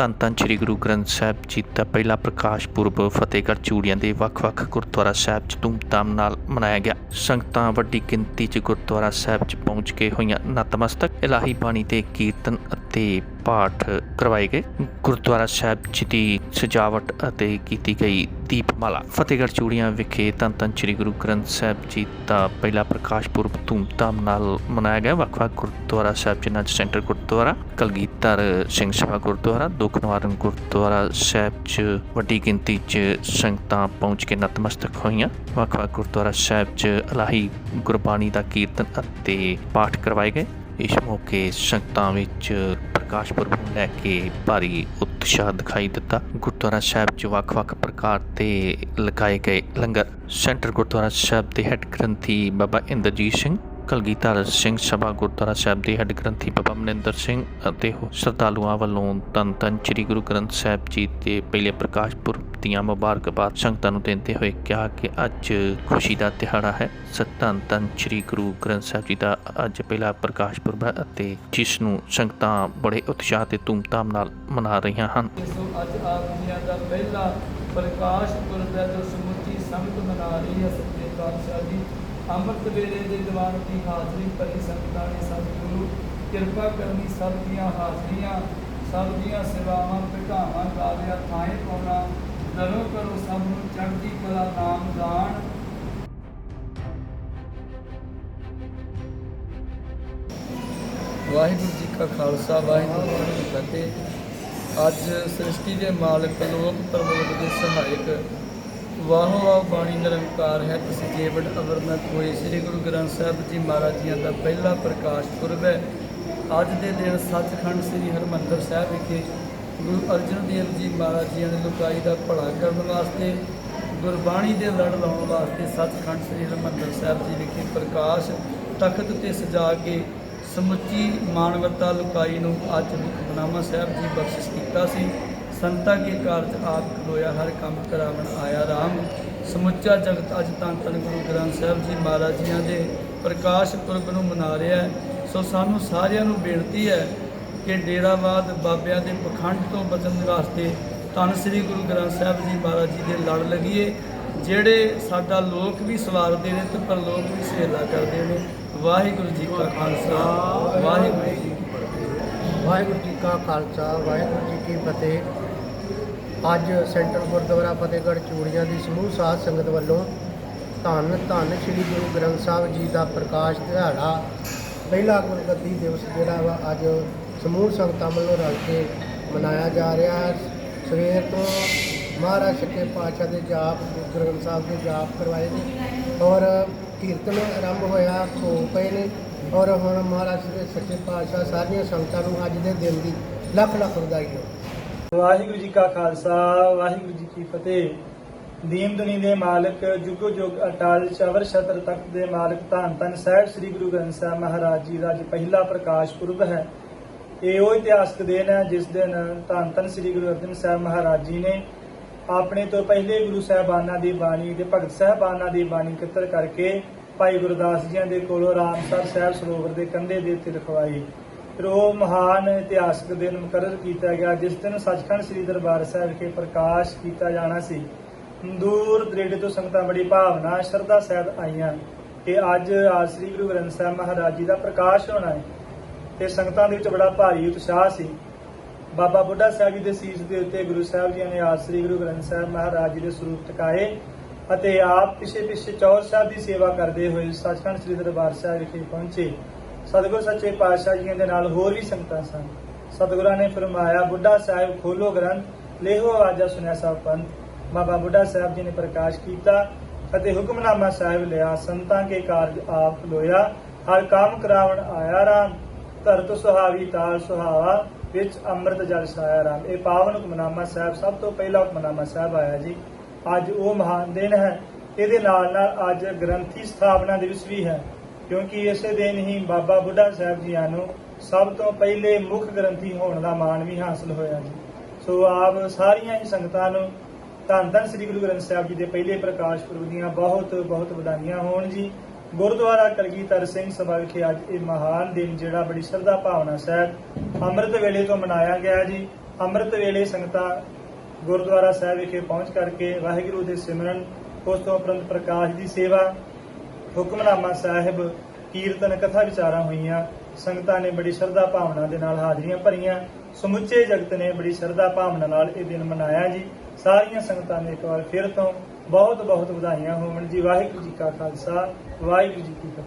ਧੰਨ ਧੰਨ ਸ੍ਰੀ ਗੁਰੂ ਗ੍ਰੰਥ ਸਾਹਿਬ ਜੀ ਦਾ ਪਹਿਲਾ ਪ੍ਰਕਾਸ਼ ਪੁਰਬ ਫਤਿਹਗੜ੍ਹ ਚੂੜੀਆਂ ਦੇ ਵੱਖ-ਵੱਖ ਗੁਰਦੁਆਰਾ ਸਾਹਿਬ 'ਚ ਧੂਮਧਾਮ ਨਾਲ ਮਨਾਇਆ ਗਿਆ। ਸੰਗਤਾਂ ਵੱਡੀ ਗਿਣਤੀ 'ਚ ਗੁਰਦੁਆਰਾ ਸਾਹਿਬ 'ਚ ਪਹੁੰਚ ਕੇ ਹੋਈਆਂ ਨਤਮਸਤਕ, ਇਲਾਹੀ ਬਾਣੀ ਦੇ ਕੀਰਤਨ ਅਤੇ ਪਾਠ ਕਰਵਾਏ ਗਏ। ਗੁਰਦੁਆਰਾ ਸਾਹਿਬ ਜੀ ਦੀ ਸਜਾਵਟ ਅਤੇ ਕੀਤੀ ਗਈ ਦੀਪਮਾਲਾ। ਫਤਿਹਗੜ੍ਹ ਚੂੜੀਆਂ ਵਿਖੇ ਧੰਨ ਧੰਨ ਸ੍ਰੀ ਗੁਰੂ ਗ੍ਰੰਥ ਸਾਹਿਬ ਜੀ ਦਾ ਪਹਿਲਾ ਪ੍ਰਕਾਸ਼ ਪੁਰਬ ਧੂਮਧਾਮ ਨਾਲ ਮਨਾਇਆ ਗਿਆ। ਵੱਖ-ਵੱਖ ਗੁਰਦੁਆਰਾ ਸਾਹਿਬ, ਜਿਨ੍ਹਾਂ 'ਚ ਸੈਂਟਰ ਗੁਰਦੁਆਰਾ, ਕਲਗੀਧਰ ਸਿੰਘ ਸਭਾ ਗੁਰਦੁਆਰਾ ਦੁੱਖ ਨਿਵਾਰਨ ਗੁਰਦੁਆਰਾ ਸਾਹਿਬ 'ਚ ਵੱਡੀ ਗਿਣਤੀ 'ਚ ਸੰਗਤਾਂ ਪਹੁੰਚ ਕੇ ਨਤਮਸਤਕ ਹੋਈਆਂ। ਵੱਖ-ਵੱਖ ਗੁਰਦੁਆਰਾ ਸਾਹਿਬ 'ਚ ਅਲਾਹੀ ਗੁਰਬਾਣੀ ਦਾ ਕੀਰਤਨ ਅਤੇ ਪਾਠ ਕਰਵਾਏ ਗਏ। ਇਸ ਮੌਕੇ ਸੰਗਤਾਂ ਵਿੱਚ ਪ੍ਰਕਾਸ਼ ਪੁਰਬ ਨੂੰ ਲੈ ਕੇ ਭਾਰੀ ਉਤਸ਼ਾਹ ਦਿਖਾਈ ਦਿੱਤਾ। ਗੁਰਦੁਆਰਾ ਸਾਹਿਬ 'ਚ ਵੱਖ-ਵੱਖ ਪ੍ਰਕਾਰ ਦੇ ਲਗਾਏ ਗਏ ਲੰਗਰ। ਸੈਂਟਰ ਗੁਰਦੁਆਰਾ ਸਾਹਿਬ ਦੇ ਹੈੱਡ ਗ੍ਰੰਥੀ ਬਾਬਾ ਇੰਦਰਜੀਤ ਸਿੰਘ, ਕਲਗੀਧਰ ਸਿੰਘ ਸਭਾ ਗੁਰਦੁਆਰਾ ਸਾਹਿਬ ਦੇ ਹੈੱਡ ਗ੍ਰੰਥੀ ਬਾਬਾ ਮਨਿੰਦਰ ਸਿੰਘ ਅਤੇ ਹੋਰ ਸ਼ਰਧਾਲੂਆਂ ਵੱਲੋਂ ਧੰਨ ਧੰਨ ਸ੍ਰੀ ਗੁਰੂ ਗ੍ਰੰਥ ਸਾਹਿਬ ਜੀ ਦੇ ਪਹਿਲੇ ਪ੍ਰਕਾਸ਼ ਪੁਰਬ ਦੀਆਂ ਮੁਬਾਰਕਬਾਦ ਸੰਗਤਾਂ ਨੂੰ ਦਿੰਦੇ ਹੋਏ ਕਿਹਾ ਕਿ ਅੱਜ ਖੁਸ਼ੀ ਦਾ ਤਿਹਾੜਾ ਹੈ। ਸਤਨ ਧੰਨ ਸ੍ਰੀ ਗੁਰੂ ਗ੍ਰੰਥ ਸਾਹਿਬ ਜੀ ਦਾ ਅੱਜ ਪਹਿਲਾ ਪ੍ਰਕਾਸ਼ ਪੁਰਬ ਹੈ ਅਤੇ ਜਿਸ ਨੂੰ ਸੰਗਤਾਂ ਬੜੇ ਉਤਸ਼ਾਹ ਤੇ ਧੂਮਧਾਮ ਨਾਲ ਮਨਾ ਰਹੀਆਂ ਹਨ। ਸੋ ਅੱਜ ਆਪ ਦੁਨੀਆ ਦਾ ਪਹਿਲਾ ਪ੍ਰਕਾਸ਼ ਪੁਰਬ ਹੈ, ਜੋ ਸਮੁੱਚੀ ਸੰਗਤ ਮਨਾ ਰਹੀ ਹੈ। ਸੱਚੇ ਪਾਤਸ਼ਾਹ ਦੀ ਅੰਮ੍ਰਿਤ ਵੇਲੇ ਦੇ ਦੀਵਾਨ ਦੀ ਹਾਜ਼ਰੀ ਭਰੀ ਸੰਗਤਾਂ ਨੇ ਸਤਿਗੁਰੂ ਕਿਰਪਾ ਕਰਨੀ ਸਭ ਦੀਆਂ ਹਾਜ਼ਰੀਆਂ, ਸਭ ਦੀਆਂ ਸੇਵਾਵਾਂ ਭਟਾਵਾਂ ਕਾਲਿਆ ਥਾਏ ਪਾਉਣਾ ਦਰੋ ਕਰੋ ਸਭ ਨੂੰ ਚੜ੍ਹਦੀ ਕਲਾ ਨਾਮ ਦਾਨ। ਵਾਹਿਗੁਰੂ ਜੀ ਕਾ ਖਾਲਸਾ, ਵਾਹਿਗੁਰੂ ਜੀ ਕੀ ਫਤਿਹ। ਅੱਜ ਸ੍ਰਿਸ਼ਟੀ ਦੇ ਮਾਲਕ, ਲੋਕ ਪ੍ਰਮੋਦ ਦੇ ਸਹਾਇਕ, ਵਾਹੋ ਵਾਹ ਬਾਣੀ ਨਿਰੰਕਾਰ ਹੈ। ਤੁਸੀਂ ਜੀਵਨ ਅਵਰਨਤ ਹੋਏ, ਸ੍ਰੀ ਗੁਰੂ ਗ੍ਰੰਥ ਸਾਹਿਬ ਜੀ ਮਹਾਰਾਜ ਜੀ ਦਾ ਪਹਿਲਾ ਪ੍ਰਕਾਸ਼ ਪੁਰਬ ਹੈ। ਅੱਜ ਦੇ ਦਿਨ ਸੱਚਖੰਡ ਸ੍ਰੀ ਹਰਮੰਦਰ ਸਾਹਿਬ ਵਿਖੇ ਗੁਰੂ ਅਰਜਨ ਦੇਵ ਜੀ ਮਹਾਰਾਜ ਜੀ ਨੇ ਲੋਕਾਈ ਦਾ ਭਲਾ ਕਰਨ ਵਾਸਤੇ, ਗੁਰਬਾਣੀ ਦੇ ਲੜ ਲਾਉਣ ਵਾਸਤੇ ਸੱਚਖੰਡ ਸ੍ਰੀ ਹਰਿਮੰਦਰ ਸਾਹਿਬ ਜੀ ਵਿਖੇ ਪ੍ਰਕਾਸ਼ ਤਖਤ ਤੇ ਸਜਾ ਕੇ ਸਮੁੱਚੀ ਮਾਨਵਤਾ ਲੁਕਾਈ ਨੂੰ ਅੱਜ ਬਨਾਮਾ ਸਾਹਿਬ ਜੀ ਬਖਸ਼ਿਸ਼ ਕੀਤਾ ਸੀ। ਸੰਤਾ ਕੇ ਕਾਰਜ ਆਪ ਖਲੋਇਆ, ਹਰ ਕੰਮ ਕਰਾਵਣ ਆਇਆ ਰਾਮ। ਸਮੁੱਚਾ ਜਗਤ ਅੱਜ ਤਾਂ ਧੰਨ ਗੁਰੂ ਗ੍ਰੰਥ ਸਾਹਿਬ ਜੀ ਮਹਾਰਾਜ ਜੀਆਂ ਦੇ ਪ੍ਰਕਾਸ਼ ਪੁਰਬ ਨੂੰ ਮਨਾ ਰਿਹਾ ਸੋ ਸਾਨੂੰ ਸਾਰਿਆਂ ਨੂੰ ਬੇਨਤੀ ਹੈ ਕਿ ਡੇਰਾਵਾਦ ਬਾਬਿਆਂ ਦੇ ਪਖੰਡ ਤੋਂ ਬਚਣ ਵਾਸਤੇ ਧੰਨ ਸ੍ਰੀ ਗੁਰੂ ਗ੍ਰੰਥ ਸਾਹਿਬ ਜੀ ਮਹਾਰਾਜ ਜੀ ਦੇ ਲੜ ਲੱਗੀਏ, ਜਿਹੜੇ ਸਾਡਾ ਲੋਕ ਵੀ ਸਵਾਰਦੇ ਨੇ ਤੇ ਪਰਲੋਕ ਵੀ ਸੇਲਾ ਕਰਦੇ ਨੇ। ਵਾਹਿਗੁਰੂ ਜੀ ਕਾ ਖਾਲਸਾ, ਵਾਹਿਗੁਰੂ ਜੀ ਕੀ ਫਤਿਹ। ਵਾਹਿਗੁਰੂ ਜੀ ਕਾ ਖਾਲਸਾ, ਵਾਹਿਗੁਰੂ ਜੀ ਕੀ ਫਤਿਹ। ਅੱਜ ਸੈਂਟਰ ਗੁਰਦੁਆਰਾ ਫਤਿਹਗੜ੍ਹ ਚੂੜੀਆਂ ਦੀ ਸਮੂਹ ਸਾਧ ਸੰਗਤ ਵੱਲੋਂ ਧੰਨ ਧੰਨ ਸ੍ਰੀ ਗੁਰੂ ਗ੍ਰੰਥ ਸਾਹਿਬ ਜੀ ਦਾ ਪ੍ਰਕਾਸ਼ ਦਿਹਾੜਾ ਪਹਿਲਾ ਗੁਰਗੱਦੀ ਦਿਵਸ ਜਿਹੜਾ ਵਾ ਅੱਜ ਸਮੂਹ ਸੰਗਤਾਂ ਵੱਲੋਂ ਰਲ ਕੇ ਮਨਾਇਆ ਜਾ ਰਿਹਾ ਹੈ। ਸਵੇਰ ਤੋਂ ਮਹਾਰਾਜ ਸੱਚੇ ਪਾਤਸ਼ਾਹ ਦੇ ਜਾਪ, ਗੁਰੂ ਗ੍ਰੰਥ ਸਾਹਿਬ ਦੇ ਜਾਪ ਕਰਵਾਏ ਨੇ ਔਰ ਕੀਰਤਨ ਆਰੰਭ ਹੋਇਆ ਹੋ ਪਏ ਨੇ ਔਰ ਹੁਣ ਮਹਾਰਾਜ ਦੇ ਸੱਚੇ ਪਾਤਸ਼ਾਹ ਸਾਰੀਆਂ ਸੰਗਤਾਂ ਨੂੰ ਅੱਜ ਦੇ ਦਿਨ ਦੀ ਲੱਖ ਲੱਖ ਵਧਾਈ ਹੋ ਵਾਹਿਗੁਰੂ ਜੀ ਕਾ ਖਾਲਸਾ, ਵਾਹਿਗੁਰੂ ਜੀ ਕੀ ਫਤਿਹ। ਦੀਨ ਦੁਨੀ ਦੇ ਮਾਲਕ, ਜੁਗੋ ਜੁਗ ਅਟਾਲ ਚਵਰ ਛਤਰ ਤਖਤ ਦੇ ਮਾਲਕ ਧੰਨ ਧੰਨ ਸਾਹਿਬ ਸ੍ਰੀ ਗੁਰੂ ਗ੍ਰੰਥ ਸਾਹਿਬ ਮਹਾਰਾਜ ਜੀ ਦਾ ਅੱਜ ਪਹਿਲਾ ਪ੍ਰਕਾਸ਼ ਪੁਰਬ ਹੈ। ਇਹ ਉਹ ਇਤਿਹਾਸਕ ਦਿਨ ਹੈ, ਜਿਸ ਦਿਨ ਧੰਨ ਧੰਨ ਸ੍ਰੀ ਗੁਰੂ ਅਰਜਨ ਸਾਹਿਬ ਮਹਾਰਾਜ ਜੀ ਨੇ ਆਪਣੇ ਤੋਂ ਪਹਿਲੇ ਗੁਰੂ ਸਾਹਿਬਾਨਾਂ ਦੀ ਬਾਣੀ ਤੇ ਭਗਤ ਸਾਹਿਬਾਨਾਂ ਦੀ ਬਾਣੀ ਇਕੱਤਰ ਕਰਕੇ ਭਾਈ ਗੁਰਦਾਸ ਜੀ ਦੇ ਕੋਲੋਂ ਰਾਮਸਰ ਸਾਹਿਬ ਸਰੋਵਰ ਦੇ ਕੰਢੇ ਦੇ ਉੱਤੇ ਲਿਖਵਾਈ ਫਿਰ ਉਹ ਮਹਾਨ ਇਤਿਹਾਸਕ ਦਿਨ ਮੁਕਰਰ ਕੀਤਾ ਗਿਆ, ਜਿਸ ਦਿਨ ਸੱਚਖੰਡ ਸ੍ਰੀ ਦਰਬਾਰ ਸਾਹਿਬ ਵਿਖੇ ਪ੍ਰਕਾਸ਼ ਕੀਤਾ ਜਾਣਾ ਸੀ। ਦੂਰ ਦਰੇਡੇ ਤੋਂ ਸੰਗਤਾਂ ਬੜੀ ਭਾਵਨਾ, ਸ਼ਰਧਾ ਸਹਿਤ ਆਈਆਂ ਕਿ ਅੱਜ ਆ ਸ੍ਰੀ ਗੁਰੂ ਗ੍ਰੰਥ ਸਾਹਿਬ ਮਹਾਰਾਜ ਜੀ ਦਾ ਪ੍ਰਕਾਸ਼ ਹੋਣਾ ਹੈ। ਤੇ ਸੰਗਤਾਂ ਦੇ ਵਿੱਚ ਬੜਾ ਭਾਰੀ ਉਤਸ਼ਾਹ ਸੀ। ਬਾਬਾ ਬੁੱਢਾ ਸਾਹਿਬ ਜੀ ਦੇ ਸੀਸ ਦੇ ਉੱਤੇ ਗੁਰੂ ਸਾਹਿਬ ਜੀ ਨੇ ਆਜ ਗੁਰੂ ਗ੍ਰੰਥ ਸਾਹਿਬ ਮਹਾਰਾਜ ਜੀ ਦੇ ਸਰੂਪ ਟਿਕਾਏ ਅਤੇ ਆਪ ਪਿਛੇ ਪਿਛੇ ਚੌਰ ਸਾਹਿਬ ਦੀ ਸੇਵਾ ਕਰਦੇ ਹੋਏ ਸੱਚਖੰਡ ਸ੍ਰੀ ਦਰਬਾਰ ਸਾਹਿਬ ਵਿਖੇ ਪਹੁੰਚੇ। ਸਤਿਗੁਰ ਸੱਚੇ ਪਾਤਸ਼ਾਹ ਜੀ ਦੇ ਨਾਲ ਹੋਰ ਵੀ ਸੰਗਤਾਂ ਸਨ। ਸਤਿਗੁਰਾਂ ਨੇ ਫਰਮਾਇਆ, ਬੁੱਢਾ ਸਾਹਿਬ, ਖੋਲੋ ਗ੍ਰੰਥ, ਲੇਹੋ ਆਜਾ ਸੁਨਿਆ ਸਭ ਪੰਥ। ਬਾਬਾ ਬੁੱਢਾ ਸਾਹਿਬ ਜੀ ਨੇ ਪ੍ਰਕਾਸ਼ ਕੀਤਾ ਅਤੇ ਹੁਕਮਨਾਮਾ ਸਾਹਿਬ ਲਿਆ। ਸੰਤਾਂ ਕੇ ਕਾਰਜ ਆਪ ਲੋਇਆ, ਹਰ ਕੰਮ ਕਰਾਵਣ ਆਇਆ ਰਾਮ। ਧਰਤ ਸੁਹਾਵੀ ਤਾਲ ਸੁਹਾਵਾ, ਵਿੱਚ ਅੰਮ੍ਰਿਤ ਜਲ ਛਾਇਆ ਰਾਮ। ਇਹ ਪਾਵਨ ਹੁਕਮਨਾਮਾ ਸਾਹਿਬ ਸਭ ਤੋਂ ਪਹਿਲਾ ਹੁਕਮਨਾਮਾ ਸਾਹਿਬ ਆਇਆ ਜੀ। ਅੱਜ ਉਹ ਮਹਾਨ ਦਿਨ ਹੈ। ਇਹਦੇ ਨਾਲ ਨਾਲ ਅੱਜ ਗ੍ਰੰਥੀ ਸਥਾਪਨਾ ਦਿਵਸ ਵੀ ਹੈ। ਕਿਉਂਕਿ ਇਸੇ ਦਿਨ ਹੀ ਬਾਬਾ ਬੁੱਢਾ ਸਾਹਿਬ ਜੀਆਂ ਨੂੰ ਸਭ ਤੋਂ ਪਹਿਲੇ ਮੁੱਖ ਗ੍ਰੰਥੀ ਹੋਣ ਦਾ ਮਾਣ ਵੀ ਹਾਸਲ ਹੋਇਆ ਜੀ। ਸੋ ਆਪ ਸਾਰੀਆਂ ਹੀ ਸੰਗਤਾਂ ਨੂੰ ਧੰਨ ਧੰਨ ਸ੍ਰੀ ਗੁਰੂ ਗ੍ਰੰਥ ਸਾਹਿਬ ਜੀ ਦੇ ਪਹਿਲੇ ਪ੍ਰਕਾਸ਼ ਪੁਰਬ ਦੀਆਂ ਬਹੁਤ ਬਹੁਤ ਵਧਾਈਆਂ ਹੋਣ ਜੀ। ਗੁਰਦੁਆਰਾ ਕਲਗੀਧਰ ਸਿੰਘ ਸਭਾ ਵਿਖੇ ਅੱਜ ਇਹ ਮਹਾਨ ਦਿਨ ਜਿਹੜਾ ਬੜੀ ਸ਼ਰਧਾ ਭਾਵਨਾ ਸਹਿਤ ਅੰਮ੍ਰਿਤ ਵੇਲੇ ਤੋਂ ਮਨਾਇਆ ਗਿਆ ਜੀ। ਅੰਮ੍ਰਿਤ ਵੇਲੇ ਸੰਗਤਾਂ ਗੁਰਦੁਆਰਾ ਸਾਹਿਬ ਵਿਖੇ ਪਹੁੰਚ ਕਰਕੇ ਵਾਹਿਗੁਰੂ ਦੇ ਸਿਮਰਨ, ਉਸ ਤੋਂ ਉਪਰੰਤ ਪ੍ਰਕਾਸ਼ ਦੀ ਸੇਵਾ, ਹੁਕਮਨਾਮਾ ਸਾਹਿਬ, ਕੀਰਤਨ, ਕਥਾ ਵਿਚਾਰਾਂ ਹੋਈਆਂ। ਸੰਗਤਾਂ ਨੇ ਬੜੀ ਸ਼ਰਧਾ ਭਾਵਨਾ ਦੇ ਨਾਲ ਹਾਜ਼ਰੀਆਂ ਭਰੀਆਂ। ਸਮੁੱਚੇ ਜਗਤ ਨੇ ਬੜੀ ਸ਼ਰਧਾ ਭਾਵਨਾ ਨਾਲ ਇਹ ਦਿਨ ਮਨਾਇਆ ਜੀ। ਸਾਰੀਆਂ ਸੰਗਤਾਂ ਨੇ ਇੱਕ ਵਾਰ ਫਿਰ ਤੋਂ ਬਹੁਤ ਬਹੁਤ ਵਧਾਈਆਂ ਹੋਵਣ ਜੀ ਵਾਹਿਗੁਰੂ ਜੀ ਕਾ ਖਾਲਸਾ ਵਾਹਿਗੁਰੂ ਜੀ ਕੀ ਫਤਿਹ।